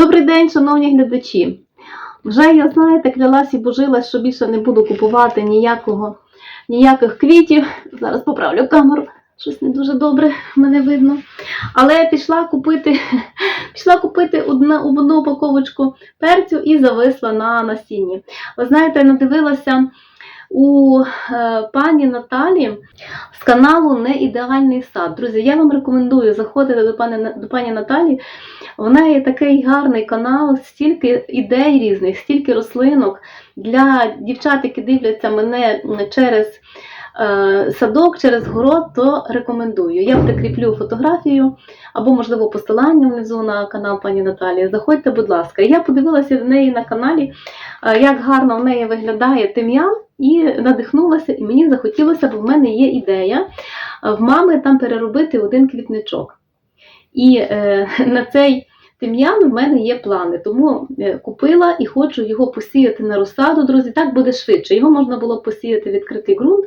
Добрий день, шановні глядачі. Вже я, знаєте, клялась і божилась, що більше не буду купувати ніякого, ніяких квітів. Зараз поправлю камеру, щось не дуже добре мене видно. Але пішла купити, пішла купити одну, одну упаковочку перцю і зависла на насінні. Ви знаєте, надивилася у е, пані Наталі з каналу Не ідеальний сад. Друзі, я вам рекомендую заходити до пані, до пані Наталі. В неї такий гарний канал, стільки ідей різних, стільки рослинок для дівчат, які дивляться мене через е, садок, через город, то рекомендую. Я прикріплю фотографію або, можливо, посилання внизу на канал пані Наталії. Заходьте, будь ласка. Я подивилася в неї на каналі, е, як гарно в неї виглядає тим'ян, і надихнулася, і мені захотілося, бо в мене є ідея е, в мами там переробити один квітничок. І е, на цей тим'ян в мене є плани, тому е, купила і хочу його посіяти на розсаду, друзі. Так буде швидше. Його можна було посіяти в відкритий ґрунт,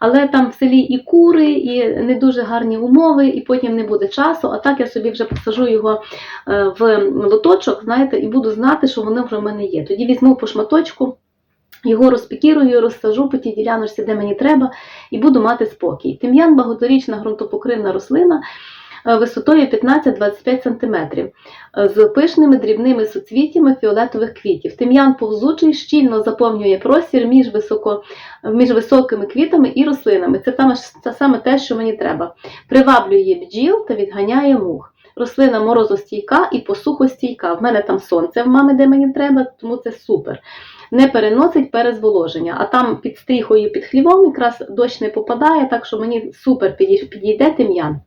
але там в селі і кури, і не дуже гарні умови, і потім не буде часу. А так я собі вже посажу його е, в лоточок, знаєте, і буду знати, що воно вже в мене є. Тоді візьму по шматочку. Його розпікірую, розсажу по тій діляночці, де мені треба, і буду мати спокій. Тим'ян багаторічна ґрунтопокривна рослина е, висотою 15-25 см з пишними дрібними суцвіттями фіолетових квітів. Тим'ян повзучий щільно заповнює простір між, високо, між високими квітами і рослинами. Це, там, це саме те, що мені треба. Приваблює бджіл та відганяє мух. Рослина морозостійка і посухостійка. В мене там сонце в мами, де мені треба, тому це супер не переносить перезволоження. А там під стріхою, під хлівом якраз дощ не попадає, так що мені супер підійде тим'ян.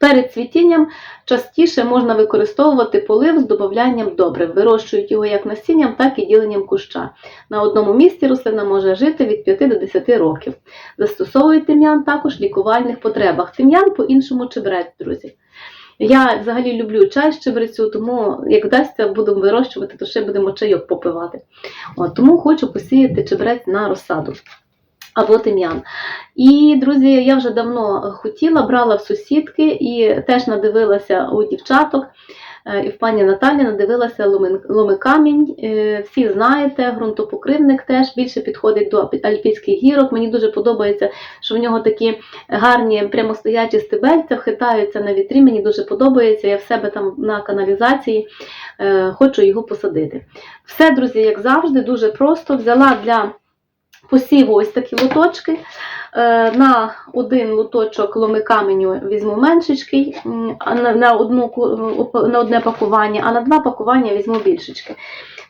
Перед цвітінням частіше можна використовувати полив з додаванням добрив. Вирощують його як насінням, так і діленням куща. На одному місці рослина може жити від 5 до 10 років. Застосовують тим'ян також в лікувальних потребах. Тим'ян по-іншому чебрець, друзі. Я взагалі люблю чай з чебрецю, тому як вдасться, будемо вирощувати, то ще будемо чайок попивати. От, тому хочу посіяти чебрець на розсаду або тим'ян. І, друзі, я вже давно хотіла, брала в сусідки і теж надивилася у дівчаток. І в пані Наталі надивилася ломикамінь. Всі знаєте, ґрунтопокривник теж більше підходить до альпійських гірок. Мені дуже подобається, що в нього такі гарні прямостоячі стебельця, хитаються на вітрі. Мені дуже подобається. Я в себе там на каналізації е, хочу його посадити. Все, друзі, як завжди, дуже просто взяла для посіву ось такі лоточки. Е, На один лоточок ломикаменю візьму меншечкий, на, на, одну, на одне пакування, а на два пакування візьму більшечки.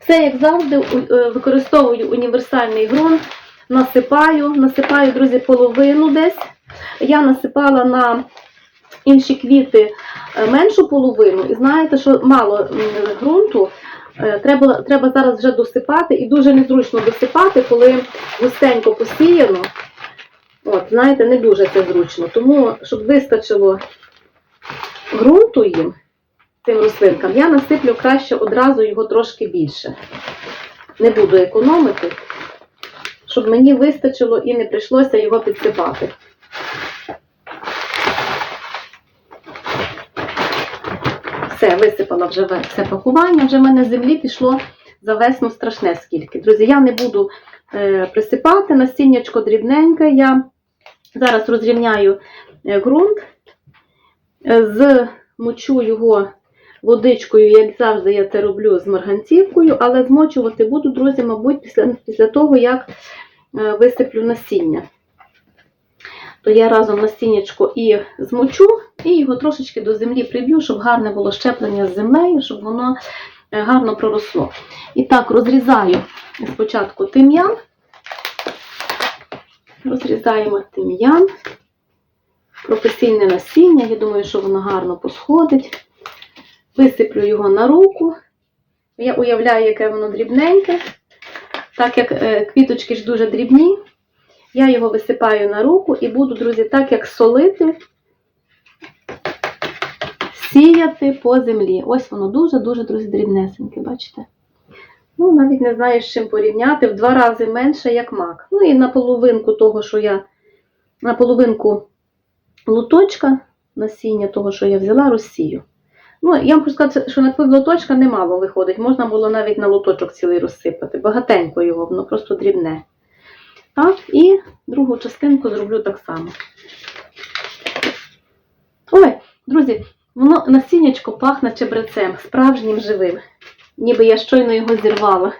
Все, як завжди, е, використовую універсальний ґрунт, насипаю, насипаю, друзі, половину десь. Я насипала на інші квіти е, меншу половину, і знаєте, що мало ґрунту. Треба треба зараз вже досипати, і дуже незручно досипати, коли густенько посіяно. От, знаєте, не дуже це зручно. Тому, щоб вистачило ґрунту їм, цим рослинкам, я насиплю краще одразу його трошки більше. Не буду економити, щоб мені вистачило і не прийшлося його підсипати. Все, висипала вже все пакування, вже в мене землі пішло за весну страшне скільки. Друзі, я не буду е, присипати, насіннячко дрібненьке. Я зараз розрівняю е, ґрунт, е, змочу його водичкою, як завжди, я це роблю з марганцівкою, але змочувати буду, друзі, мабуть, після, після того, як е, висиплю насіння. То я разом насіннячко і змочу, і його трошечки до землі приб'ю, щоб гарне було щеплення з землею, щоб воно гарно проросло. І так, розрізаю спочатку тим'ян, розрізаємо тим'ян, професійне насіння, я думаю, що воно гарно посходить. Висиплю його на руку. Я уявляю, яке воно дрібненьке. Так як квіточки ж дуже дрібні, я його висипаю на руку і буду, друзі, так як солити, сіяти по землі. Ось воно дуже-дуже, друзі, дрібнесеньке, бачите? Ну, навіть не знаю, з чим порівняти, в два рази менше, як мак. Ну і на половинку того, що я, на половинку луточка насіння того, що я взяла, розсію. Ну, я вам хочу сказати, що на лоточка немало виходить. Можна було навіть на лоточок цілий розсипати. Багатенько його, воно просто дрібне. Так, і другу частинку зроблю так само. Ой, друзі, воно насіннячко пахне чебрецем, справжнім живим. Ніби я щойно його зірвала.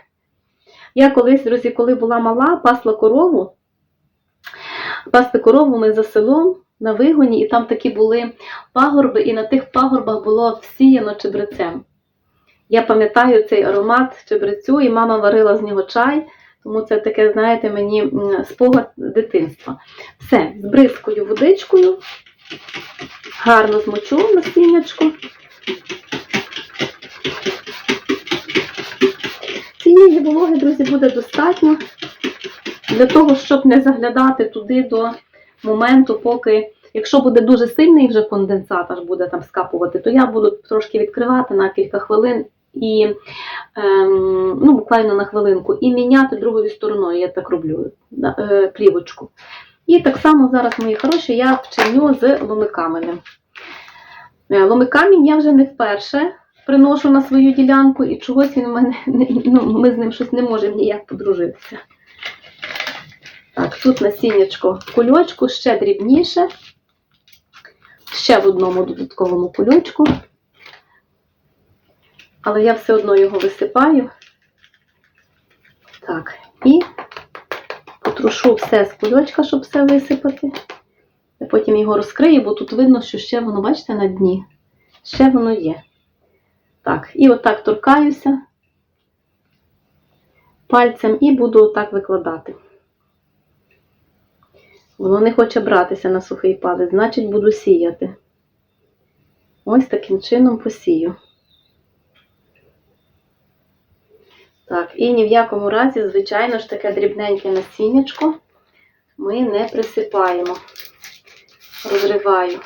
Я колись, друзі, коли була мала, пасла корову. Пасти корову ми за селом на вигоні, і там такі були пагорби, і на тих пагорбах було всіяно чебрецем. Я пам'ятаю цей аромат чебрецю, і мама варила з нього чай, тому це таке, знаєте, мені спогад дитинства. Все, збризкою водичкою, гарно змочу насіннячко. Вологи, друзі, буде достатньо для того, щоб не заглядати туди до моменту, поки, якщо буде дуже сильний вже конденсат, аж буде там скапувати, то я буду трошки відкривати на кілька хвилин і ем, ну, буквально на хвилинку, і міняти другою стороною, я так роблю, е, плівочку. І так само зараз, мої хороші, я вчиню з ломикаменем. Ломикамінь я вже не вперше приношу на свою ділянку, і чогось він у мене ну, ми з ним щось не можемо ніяк подружитися. Так, тут насіннячко в кульочку, ще дрібніше. Ще в одному додатковому кульочку. Але я все одно його висипаю. Так, і потрушу все з кульочка, щоб все висипати. Я потім його розкрию, бо тут видно, що ще воно, бачите, на дні. Ще воно є. Так, і отак торкаюся пальцем і буду отак викладати. Воно не хоче братися на сухий палець, значить буду сіяти. Ось таким чином посію. Так, і ні в якому разі, звичайно ж, таке дрібненьке насіннячко ми не присипаємо. Розриваю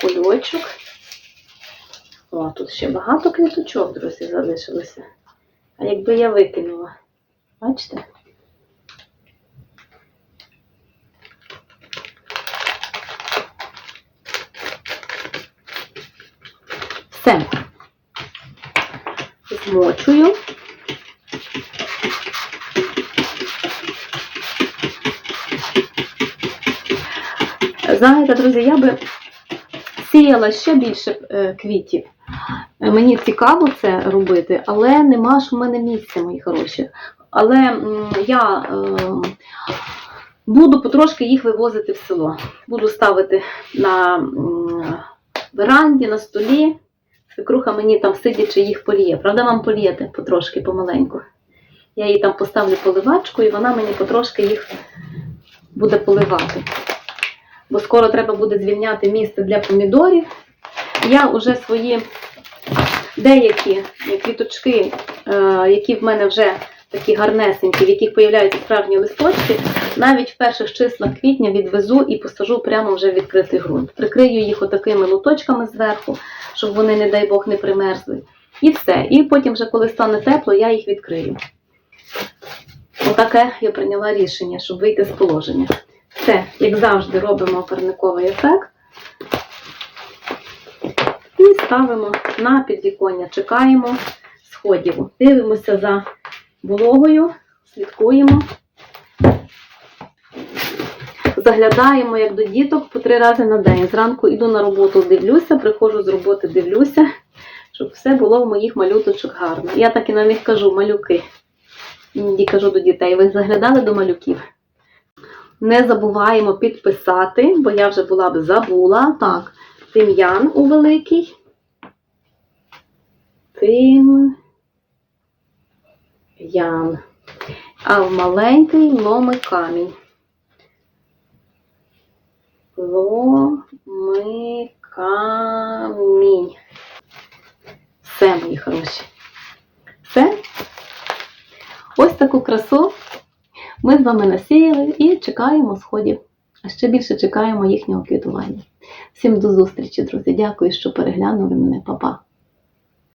кульочок. О, тут ще багато квіточок, друзі, залишилося. А якби я викинула, бачите? Все. Змочую. Знаєте, друзі, я би сіяла ще більше е, квітів. Е, Мені цікаво це робити, але нема ж в мене місця, мої хороші. Але я е, буду потрошки їх вивозити в село. Буду ставити на веранді, на столі. Свекруха мені там сидячи їх поліє. Правда, вам полієте потрошки помаленьку. Я їй там поставлю поливачку, і вона мені потрошки їх буде поливати. Бо скоро треба буде звільняти місце для помідорів. Я вже свої деякі квіточки, е, які в мене вже такі гарнесенькі, в яких появляються справжні листочки, навіть в перших числах квітня відвезу і посажу прямо вже в відкритий ґрунт. Прикрию їх отакими луточками зверху, щоб вони, не дай Бог, не примерзли. І все. І потім, вже коли стане тепло, я їх відкрию. Отаке я прийняла рішення, щоб вийти з положення. Все, як завжди, робимо парниковий ефект. І ставимо на підвіконня. Чекаємо сходів. Дивимося за вологою, слідкуємо. Заглядаємо, як до діток, по три рази на день. Зранку йду на роботу, дивлюся, приходжу з роботи, дивлюся, щоб все було в моїх малюточок гарно. Я так і на них кажу, малюки. Іноді кажу до дітей, ви заглядали до малюків? Не забуваємо підписати, бо я вже була б забула. Так, тим'ян у великий. Тим. Ян. А в маленький ломи камінь. Ломи камінь. Все, мої хороші. Все. Ось таку красу ми з вами насіяли і чекаємо сходів. А ще більше чекаємо їхнього квітування. Всім до зустрічі, друзі. Дякую, що переглянули мене, Па-па.